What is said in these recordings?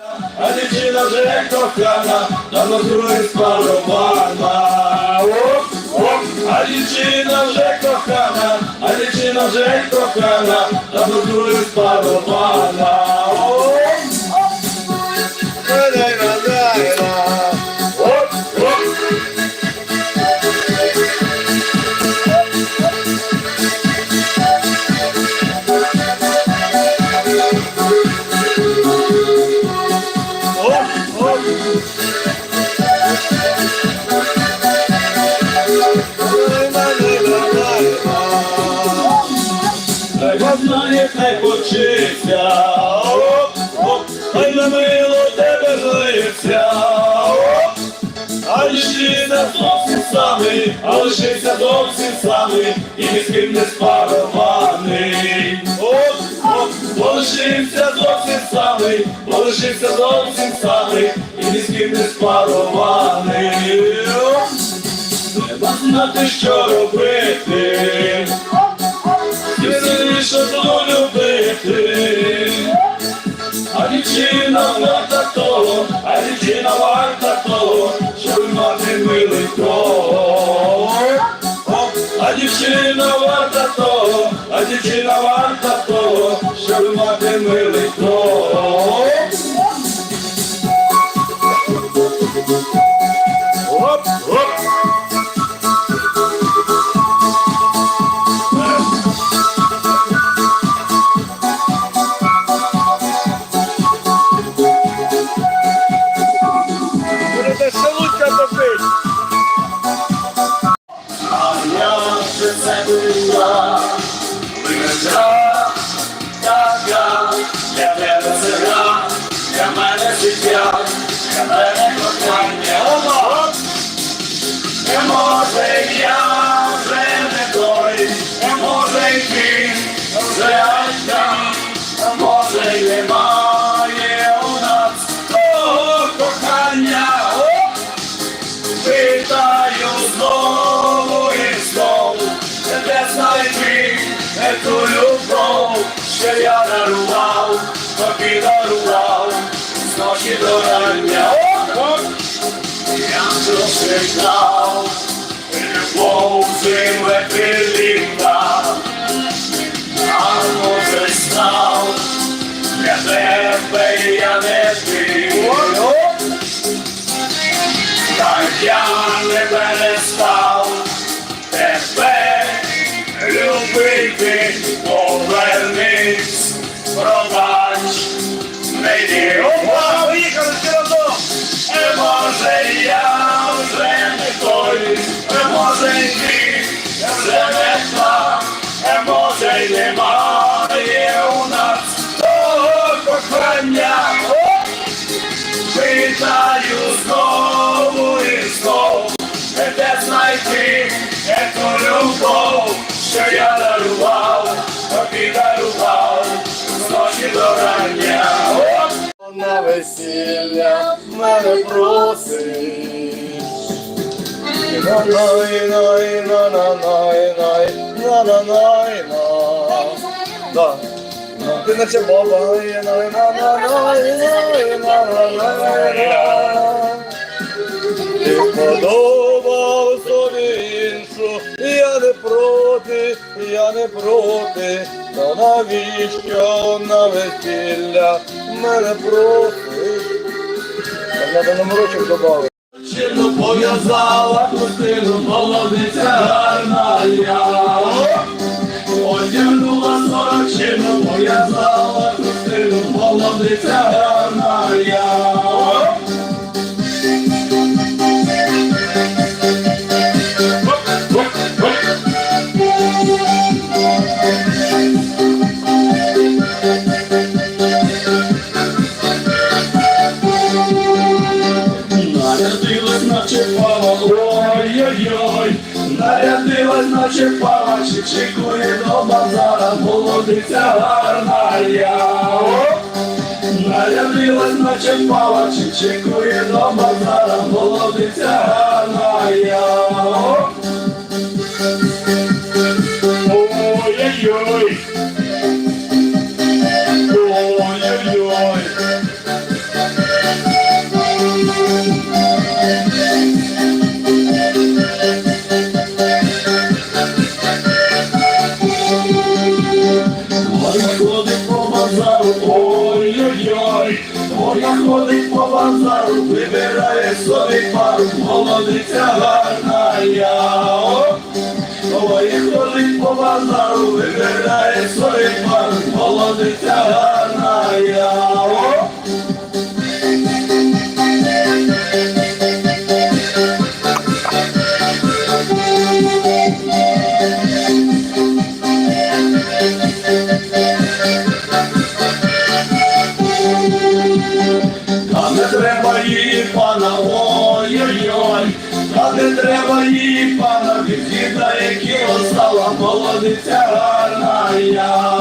А дівчина вже кохана, давно. Оп, оп, а дівчина вже кохана, а дівчина вже кохана, давно другий спарована. Хай почиться, оп, оп, хай на мило тебе злився, оп, а лишився зовсім самий, а лишився зовсім самий, і ні з ким не спарований. Оп, оп, полишився зовсім самий, полишився зовсім самий, і ні з ким не спарований. Треба знати, що робити. І сильніше любити. Була, з ночі до рання. Я прочитав, любов зиме пиліта, Да. Ну, Ти наче баба, Ти подобав собі іншу, я не проти, я не проти, то навіщо на весілля мене? Так треба номерочок додати. Чину пов'язала кустину, молодиця гарна я. Одягнула сорочину, пов'язала кустину, молодиця гарна я. Молодиця гарна я. Нарядилась, наче пава, чекує до базара, молодиця гарна я. Молодиця гарна я. О, Ой, ходить по базару, вибирає своїх пан, молодиця гарна я. Треба її пана, від'їдає кіло сала, молодиця гарна я.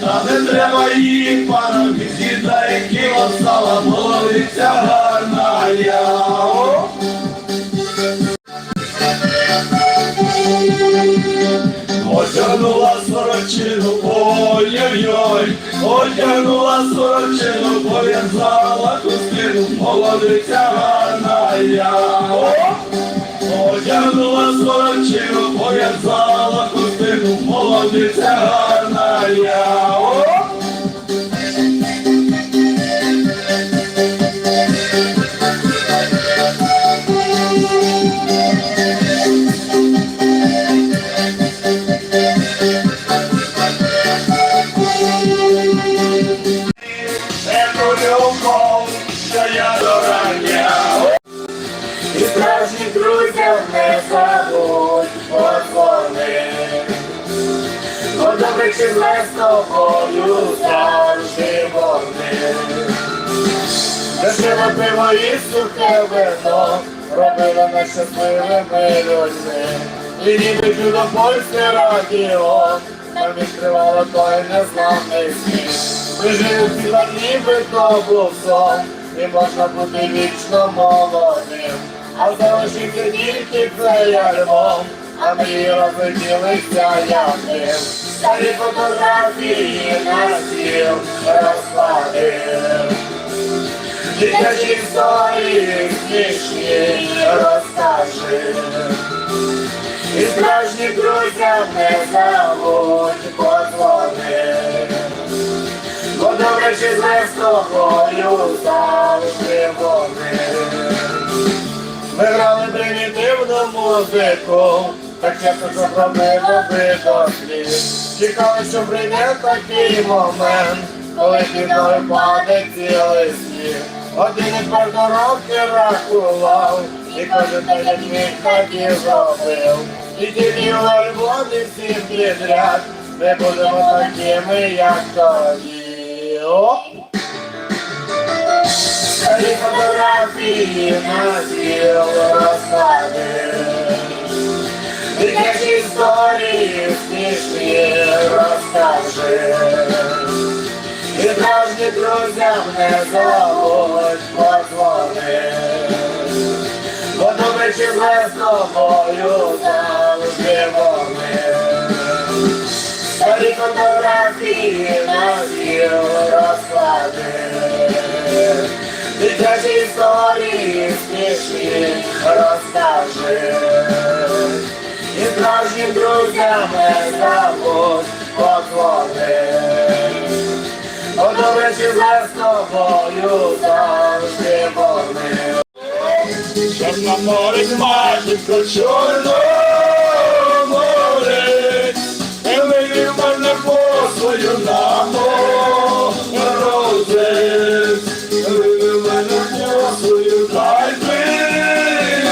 Та не треба її пана, від'їдає кіло сала, молодиця гарна я. Одягнула сорочину, ой-ой-ой, одягнула сорочину, пов'язала хустину, молодиця гарна я. Молодиця гарна я. Добре чи зле з тобою завжди вони. Дешеве пиво і сухе вино робило нас щасливими людьми. І ніби чудо польське радіо нам відкривало той незламний світ. Ми жили ціла ніби то і можна бути вічно молодим. А залишився тільки цей альбом, а мрії розлетілися як дим. Старі фотографії на стіл розкладив. Дитячі історії смішні розкажи. І справжніх друзям не забудь подзвони. Бо добре чи зле з тобою завжди вони. Ми грали примітивну музику, так часто що зробили би до сліз. Чекали, що прийде такий момент, коли під мною паде цілий світ. Один і кожного роки рахував, і кожен день міг так і зробив. І тільки в альбомі всі підряд, ми будемо такими, як тоді. Старі фотографії на стіл розклади. Дитячі історії смішні розкажи. І справжні друзям не забудь подзвони. Бо добре чи зле з тобою завжди вони. Старі фотографії на стіл розклади. Дитячі історії смішні Чорноморець матінко, чорноморець, вивів мене по свою на морозець, вивів мене по свою, дай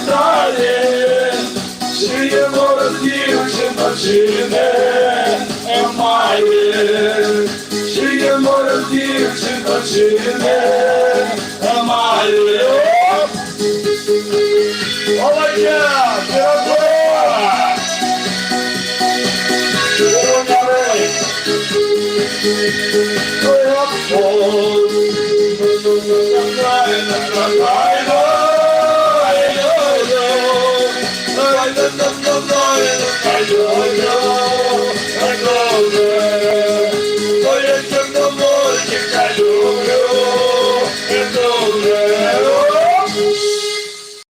питає, чи є чи не має, чи є мороз дівчина, чи не Ой,